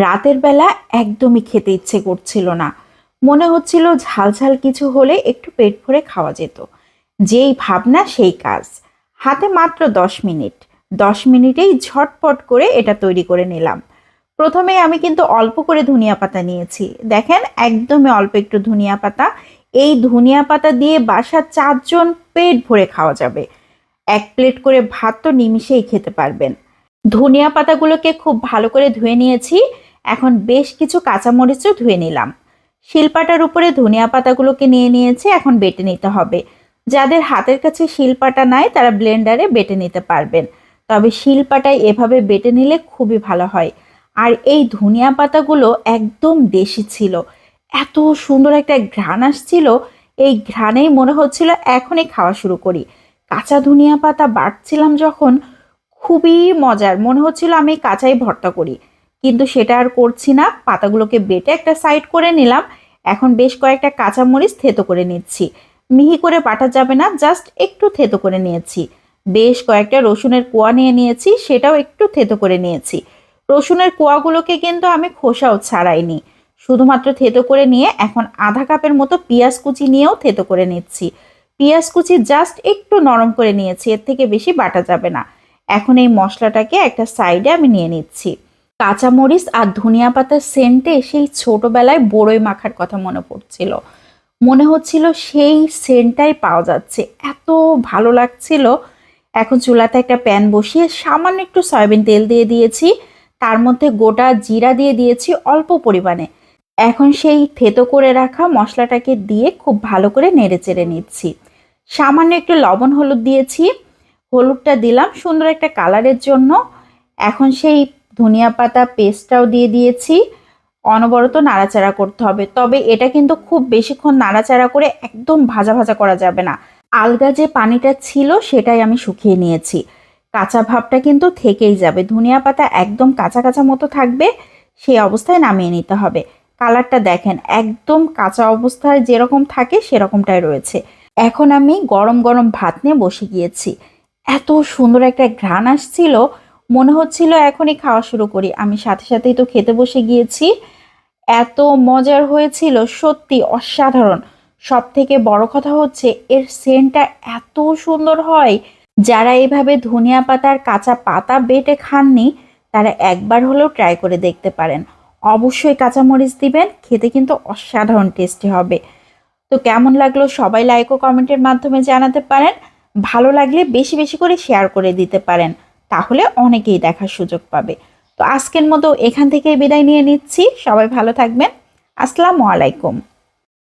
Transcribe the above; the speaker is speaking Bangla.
রাতের বেলা একদমই খেতে ইচ্ছে করছিল না। মনে হচ্ছিল ঝাল ঝাল কিছু হলে একটু পেট ভরে খাওয়া যেত। যেই ভাবনা, সেই কাজ। হাতে মাত্র দশ মিনিট। দশ মিনিটেই ঝটপট করে এটা তৈরি করে নিলাম। প্রথমে আমি কিন্তু অল্প করে ধনিয়া পাতা নিয়েছি। দেখেন, একদমই অল্প একটু ধনিয়া পাতা। এই ধনিয়া পাতা দিয়ে বাসার চারজন পেট ভরে খাওয়া যাবে। এক প্লেট করে ভাত তো নিমিষেই খেতে পারবেন। ধনিয়া পাতাগুলোকে খুব ভালো করে ধুয়ে নিয়েছি। এখন বেশ কিছু কাঁচামরিচও ধুয়ে নিলাম। শিলপাটার উপরে ধনিয়া পাতাগুলোকে নিয়ে নিয়েছে এখন বেটে নিতে হবে। যাদের হাতের কাছে শিলপাটা নাই, তারা ব্লেন্ডারে বেটে নিতে পারবেন। তবে শিলপাটায় এভাবে বেটে নিলে খুবই ভালো হয়। আর এই ধনিয়া পাতাগুলো একদম দেশি ছিল। এত সুন্দর একটা ঘ্রাণ আসছিল, এই ঘ্রাণেই মনে হচ্ছিল এখনই খাওয়া শুরু করি। কাঁচা ধনিয়া পাতা বাটছিলাম যখন, খুবই মজার। মনে হচ্ছিল আমি কাঁচাই ভর্তা করি। কিন্তু সেটা আর করছি না। পাতাগুলোকে বেটে একটা সাইড করে নিলাম। এখন বেশ কয়েকটা কাঁচামরিচ থেতো করে নিচ্ছি। মিহি করে বাটা যাবে না জাস্ট একটু থেতো করে নিয়েছি। বেশ কয়েকটা রসুনের কোয়া নিয়ে নিয়েছি, সেটাও একটু থেতো করে নিয়েছি। রসুনের কোয়াগুলোকে কিন্তু আমি খোসাও ছাড়াইনি। শুধুমাত্র থেতো করে নিয়ে এখন আধা কাপের মতো পেঁয়াজ কুচি নিয়েও থেতো করে নিচ্ছি। পেঁয়াজ কুচি জাস্ট একটু নরম করে নিয়েছি, এর থেকে বেশি বাটা যাবে না। এখন এই মশলাটাকে একটা সাইডে আমি নিয়ে নিচ্ছি। কাঁচামরিচ আর ধনিয়া পাতার সেন্টে সেই ছোটবেলায় বড়ই মাখার কথা মনে পড়ছিল। মনে হচ্ছিল সেই সেন্টটাই পাওয়া যাচ্ছে। এত ভালো লাগছিল। এখন চুলাতে একটা প্যান বসিয়ে সামান্য একটু সয়াবিন তেল দিয়ে দিয়েছি। তার মধ্যে গোটা জিরা দিয়ে দিয়েছি অল্প পরিমাণে। এখন সেই থেতো করে রাখা মশলাটাকে দিয়ে খুব ভালো করে নেড়ে চেড়ে নিচ্ছি। সামান্য একটু লবণ হলুদ দিয়েছি। হলুদটা দিলাম সুন্দর একটা কালারের জন্য। এখন সেই ধনিয়া পাতা পেস্টটাও দিয়ে দিয়েছি। অনবরত নাড়াচাড়া করতে হবে। তবে এটা কিন্তু খুব বেশিক্ষণ নাড়াচাড়া করে একদম ভাজা ভাজা করা যাবে না। আলগা যে পানিটা ছিল সেটাই আমি শুকিয়ে নিয়েছি। কাঁচা ভাবটা কিন্তু থেকেই যাবে। ধনিয়া পাতা একদম কাঁচা কাঁচা মতো থাকবে, সেই অবস্থায় নামিয়ে নিতে হবে। কালারটা দেখেন, একদম কাঁচা অবস্থায় যেরকম থাকে সেরকমটাই রয়েছে। এখন আমি গরম গরম ভাত নিয়ে বসে গিয়েছি। এত সুন্দর একটা ঘ্রাণ আসছিল মনে হচ্ছিল এখনই খাওয়া শুরু করি। আমি সাথে সাথেই তো খেতে বসে গিয়েছি। এত মজার হয়েছিল, সত্যি অসাধারণ। সব থেকে বড় কথা হচ্ছে, এর সেন্টটা এত সুন্দর হয়। যারা এভাবে ধনিয়া পাতার কাঁচা পাতা বেটে খাননি, তারা একবার হলেও ট্রাই করে দেখতে পারেন। অবশ্যই কাঁচামরিচ দিবেন, খেতে কিন্তু অসাধারণ টেস্টি হবে। তো কেমন লাগল সবাই লাইক ও কমেন্টের মাধ্যমে জানাতে পারেন। ভালো লাগলে বেশি বেশি করে শেয়ার করে দিতে পারেন। তাহলে অনেকেই দেখার সুযোগ পাবে। তো আজকের মতো এখান থেকে বিদায় নিয়ে নিচ্ছি। সবাই ভালো থাকবেন। আসসালামু আলাইকুম।